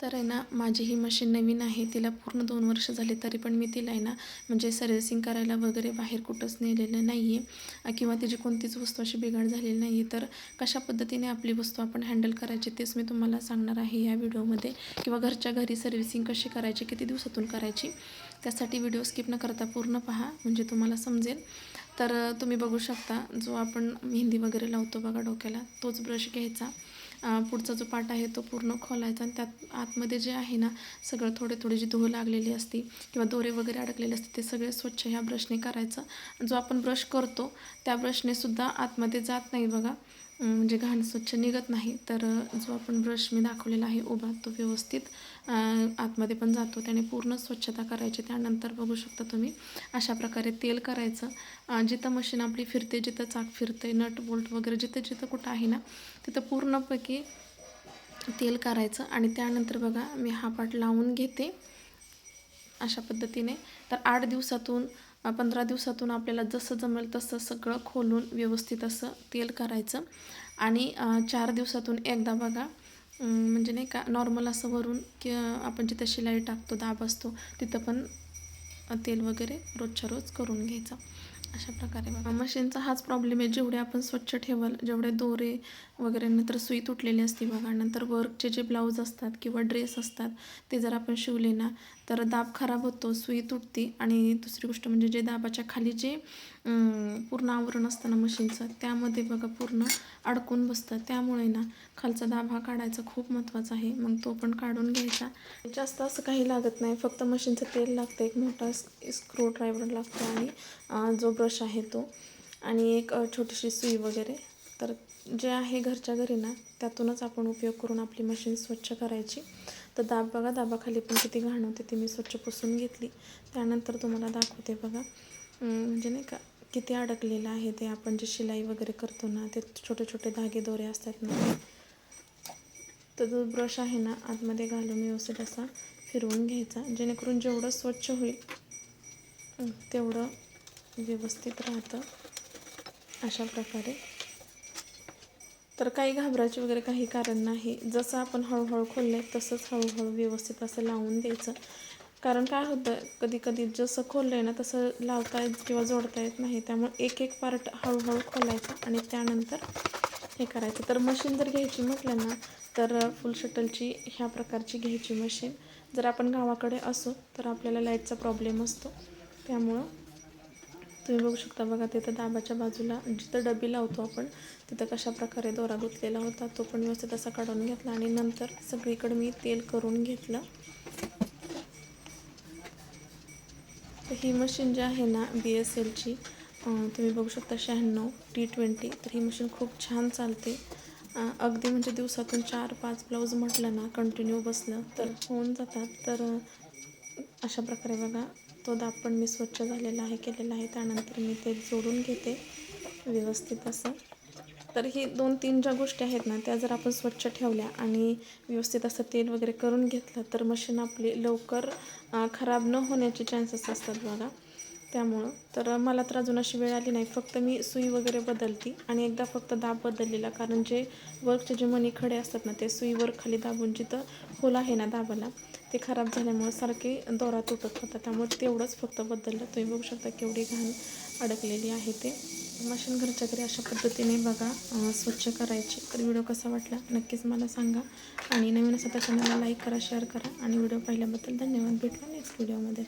तर आहे ना माझी ही मशीन नवीन आहे तिला पूर्ण दोन वर्ष झाले तरी पण मी तिला आहे ना म्हणजे सर्व्हिसिंग करायला वगैरे बाहेर कुठंच नेलेलं नाही आहे किंवा तिची कोणतीच वस्तू अशी बिघाड झालेली नाही आहे तर कशा पद्धतीने आपली वस्तू आपण हँडल करायची तेच मी तुम्हाला सांगणार आहे या व्हिडिओमध्ये किंवा घरच्या घरी सर्व्हिसिंग कशी करायची किती दिवसातून करायची त्यासाठी व्हिडिओ स्किप न करता पूर्ण पहा म्हणजे तुम्हाला समजेल. तर तुम्ही बघू शकता जो आपण मेहंदी वगैरे लावतो बघा डोक्याला तोच ब्रश घ्यायचा. पुढचा जो पाट आहे तो पूर्ण खोलायचा आणि त्यात आतमध्ये जे आहे ना सगळं थोडे थोडे जी धूळ लागलेली असते किंवा दोरे वगैरे अडकलेले असते ते सगळे स्वच्छ ह्या ब्रशने करायचं. जो आपण ब्रश करतो त्या ब्रशने सुद्धा आतमध्ये जात नाही बघा. म्हणजे घाण स्वच्छ निघत नाही तर जो आपण ब्रश मी दाखवलेला आहे उभा तो व्यवस्थित आतमध्ये पण जातो त्याने पूर्ण स्वच्छता करायची त्यानंतर बघू शकता तुम्ही अशा प्रकारे तेल करायचं. जिथं मशीन आपली फिरते जिथं चाक फिरते नट बोल्ट वगैरे जिथं जिथं कुठं आहे ना तिथं पूर्णपैकी तेल करायचं आणि त्यानंतर बघा मी हा पाट लावून घेते अशा पद्धतीने. तर आठ दिवसातून पंधरा दिवसातून आपल्याला जसं जमेल तसं सगळं खोलून व्यवस्थित असं तेल करायचं. आणि चार दिवसातून एकदा बघा म्हणजे नाही का नॉर्मल असं वरून की आपण जिथं शिलाई टाकतो दाब असतो तिथं पण तेल वगैरे रोजच्या रोज करून घ्यायचं. अशा प्रकारे बघा. मशीनचा हाच प्रॉब्लेम आहे. जेवढे आपण स्वच्छ ठेवाल जेवढे दोरे वगैरे नंतर सुई तुटलेली असते बघा नंतर वर्कचे जे ब्लाऊज असतात किंवा ड्रेस असतात ते जर आपण शिवले ना तर दाब खराब होतो सुई तुटते. आणि दुसरी गोष्ट म्हणजे जे दाबाच्या खाली जे पूर्ण आवरण असतं ना मशीनचं त्यामध्ये बघा पूर्ण अडकून बसतं. त्यामुळे ना खालचा दाब हा काढायचा खूप महत्त्वाचा आहे. मग तो पण काढून घ्यायचा. जास्त असं काही लागत नाही. फक्त मशीनचं तेल लागतं एक मोठा स्क्रू ड्रायव्हर लागतो आणि जो ब्रश आहे तो आणि एक छोटीशी सुई वगैरे. तर जे आहे घरच्या घरी ना त्यातूनच आपण उपयोग करून आपली मशीन स्वच्छ करायची. तर दाब बघा दाबाखाली पण किती घाण होते ती मी स्वच्छ पुसून घेतली. त्यानंतर तुम्हाला दाखवते बघा. म्हणजे नाही का किती अडकलेलं आहे ते आपण जे शिलाई वगैरे करतो ना ते छोटे छोटे धागे दोरे असतात ना. तर जो ब्रश आहे ना आतमध्ये घालून व्यवस्थित असा फिरवून घ्यायचा. जेणेकरून जेवढं स्वच्छ होईल तेवढं व्यवस्थित राहतं अशा प्रकारे. तर काही घाबरायचे वगैरे काही कारण नाही. जसं आपण हळूहळू खोललं आहे तसंच हळूहळू व्यवस्थित असं लावून द्यायचं. कारण काय होतं कधी कधी जसं खोललं आहे ना तसं लावता येत किंवा जोडता येत नाही. त्यामुळे एक एक पार्ट हळूहळू खोलायचं आणि त्यानंतर हे करायचं. तर मशीन जर घ्यायची म्हटलं ना तर फुल शटलची ह्या प्रकारची घ्यायची मशीन जर आपण गावाकडे असू तर आपल्याला लाईटचा प्रॉब्लेम असतो. त्यामुळं तुम्ही बघू शकता बघा तिथं डाबाच्या बाजूला जिथं डबी लावतो आपण तिथं कशा प्रकारे दोरा गुतलेला होता तो पण व्यवस्थित असा काढून घेतला आणि नंतर सगळीकडे मी तेल करून घेतलं. तर ही मशीन जी आहे ना बी एस एलची तुम्ही बघू शकता शहाण्णव टी ट्वेंटी तर ही मशीन खूप छान चालते. अगदी म्हणजे दिवसातून चार पाच ब्लाऊज म्हटलं ना कंटिन्यू बसलं तर होऊन जातात. तर अशा प्रकारे बघा तो दाब पण मी स्वच्छ झालेला आहे केलेला आहे. त्यानंतर मी ते जोडून घेते व्यवस्थित असं. तर ही दोन तीन ज्या गोष्टी आहेत ना त्या जर आपण स्वच्छ ठेवल्या आणि व्यवस्थित असं तेल वगैरे करून घेतलं तर मशीन आपली लवकर खराब न होण्याचे चान्सेस असतात बघा. त्यामुळं. तर मला तर अजून अशी वेळ आली नाही. फक्त मी सुई वगैरे बदलती आणि एकदा फक्त दाब बदललेला. कारण जे वर्कचे जे मणी खडे असतात ना ते सुईवर खाली दाबून जिथं होल आहे ना दाबाला ते खराब झाल्यामुळे सारखे दोरा तुटत होता. त्यामुळे तेवढंच फक्त बदललं. तुम्ही बघू शकता केवढी घाण अडकलेली आहे ते. मशीन घरच्या घरी अशा पद्धतीने बघा स्वच्छ करायची. तर व्हिडिओ कसा वाटला नक्कीच मला सांगा. आणि नवीन असं त्या चॅनलला लाईक करा शेअर करा. आणि व्हिडिओ पाहिल्याबद्दल धन्यवाद. भेटला नेक्स्ट व्हिडिओमध्ये.